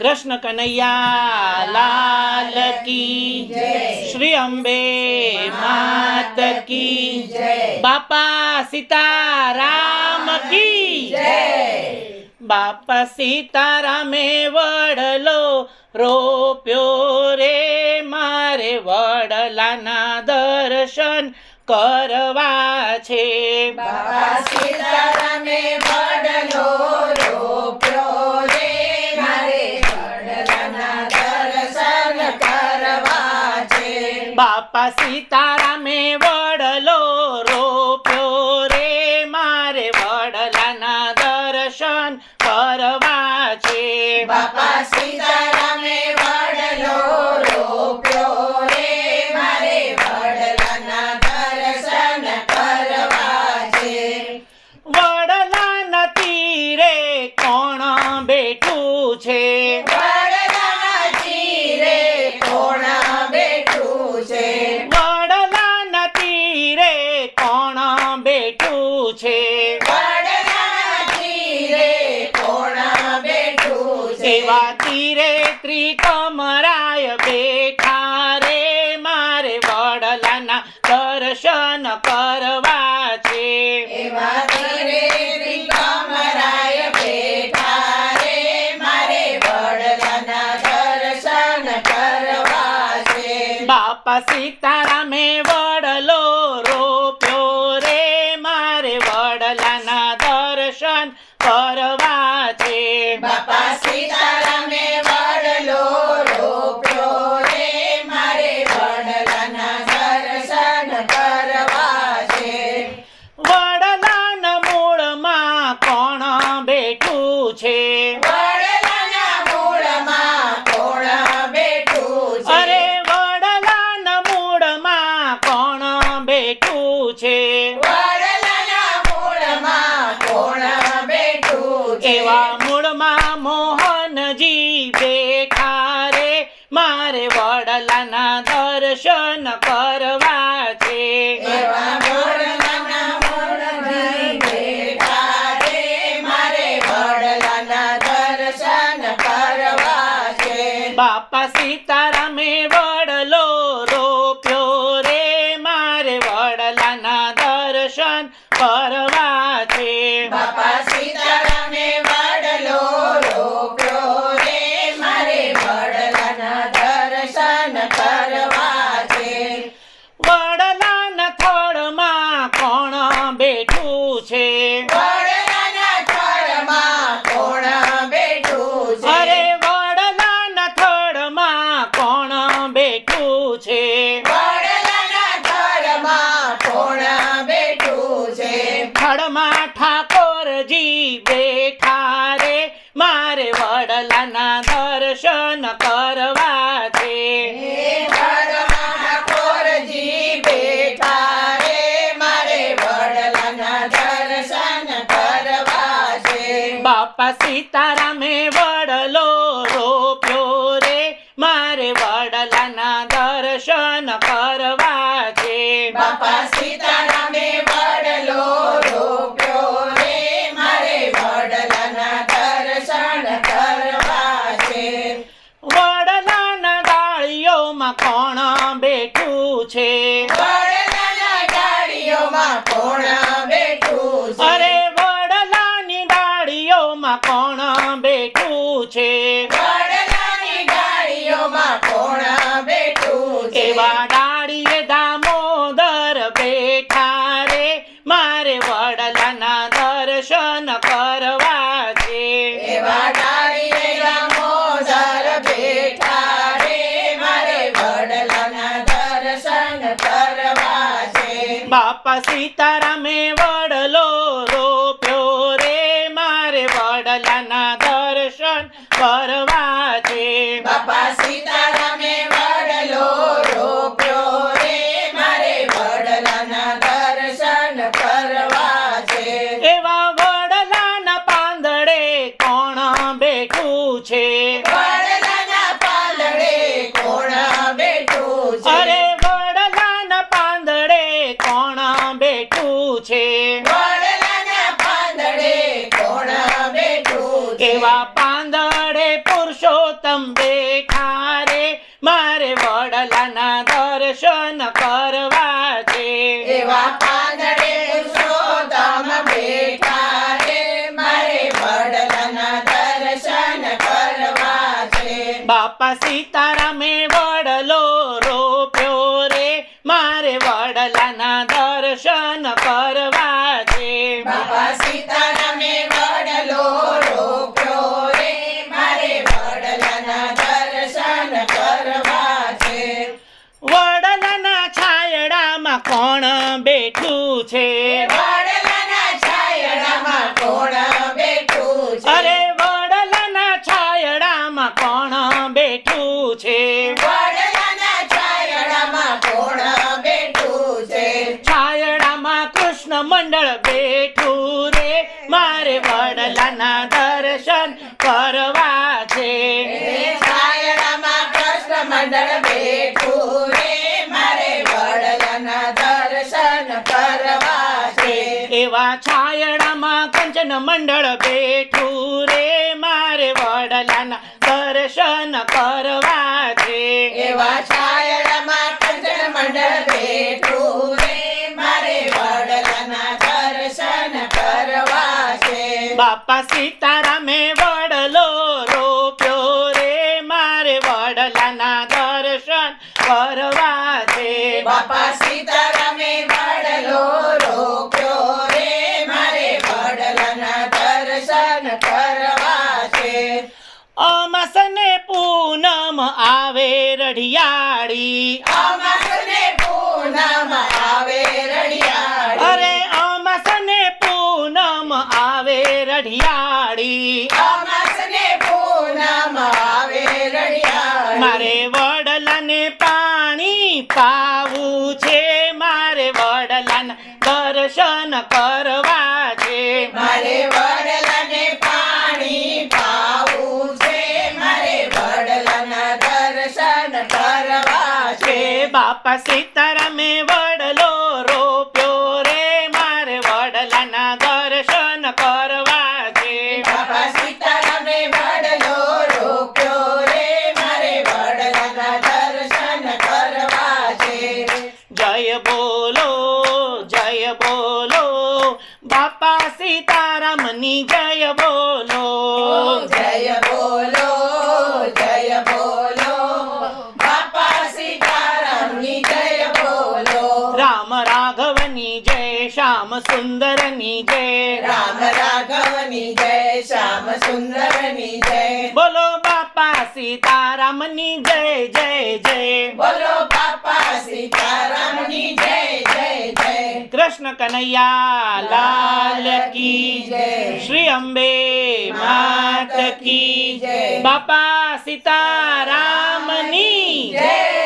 કૃષ્ણ કનૈયા, લાલ કી શ્રી અંબે માત કી બાપા સીતારામ કી બાપા સીતારામે વડલો રોપ્યો રે મારે વડલાના દર્શન કરવા છે. બાપા સીતારામે વડલો રોપ્યો બાપા સીતારામે વડલો રોપ્યો રે મારે વડલાના દર્શન કરવા છે. બાપા સીતારામે વડલો રોપ્યો રે મારે વડલાના દર્શન કરવા છે. વડલાના તીરે કોણ બેઠું છે? એવા તીરે ત્રિકમરાય બેઠા રે. મારે વડલાના દર્શન કરવા છે. એવા તીરે ત્રિકમરાય બેઠા રે. મારે વડલાના દર્શન કરવા છે. બાપા સીતારામે દર્શન કરવા છે. બાપા સીતારામે વડલો રોપ્યો રે. મારે વડલાના દર્શન કરવા છે. બાપા સીતારામે વડલો રોપ્યો રે મારે વડલાના દર્શન કરવા છે વડલાના થળમાં કોણ બેઠું છે. વડલાના થડમાં કોણ બેઠું છે? અરે વડલાના થળમાં કોણ બેઠું છે? વડલાના થળમાં કોણ બેઠું છે? થળમાં ઠાકોરજી બેઠા રે. મારે વડલાના દર્શન કરવા બાપા સીતારામે વડલો રોપ્યો રે. મારે વડલાના દર્શન કરવા છે. બાપા સીતારામે વડલો રોપ્યો રે. મારે વડલાના દર્શન કરવા છે. વડલાના ડાળીઓમાં કોણ બેઠું છે? વડલાના ડાળીઓમાં કોણ બાપા સીતારામે વડલો છે. એવા પાંદડે પુરુષોત્તમ બેઠા રે. મારે વડલાના દર્શન કરવા છે. એવા પાંદડે પુરુષોત્તમ બેઠા રે. મારે વડલાના દર્શન કરવા છે. બાપા સીતારામે વડલો બાબા સીતારામે વડલો કરવા છે. કૃષ્ણ મંડળ બેઠું રે. મારે વડલાના દર્શન કરવા છે. એવા છાયડામાં કંચન મંડળ બેઠું રે. મારે વડલાના દર્શન કરવા છે. એવા છાયડામાં કંચન મંડળ બેઠું રે મારે વડલાના દર્શન કરવા છે બાપા સીતારામે વડલો રોપ્યો રે મારે વડલાના દર્શન કરવા છે. બાપા સીતારામે વડલો રોપ્યો રે મારે વડલાના દર્શન કરવા છે. અમાસને પૂનમ આવે રઢિયાળી. અમાસને પૂનમ આવે રડિયાળી અરે અમાસને પૂનમ આવે રઢિયાળી અમાસને પૂનમ આવે રડિયા મારે વડલાને પાણી પાવું છે મારે વડલાના દર્શન કરવા છે. મારે વડલાને પાણી પાવું છે મારે વડલાના દર્શન કરવા છે. બાપા સીતારામે વડલો રોપ્યો રે મારે વડલાના દર્શન કરવા સીતારામની જય બોલો. જય બોલો જય બોલો. બાપા સીતારામની જય બોલો. રામ રાઘવની જય શ્યામ સુંદરની જય. રામ રાઘવની જય શ્યામ સુંદરની જય. બોલો બાપા સીતારામની જય જય જય. બોલો બાપા સીતારામની જય જય જય. કૃષ્ણ કનૈયા લાલ કી જય. શ્રી અંબે માત કી જય. બાપા સીતારામની જય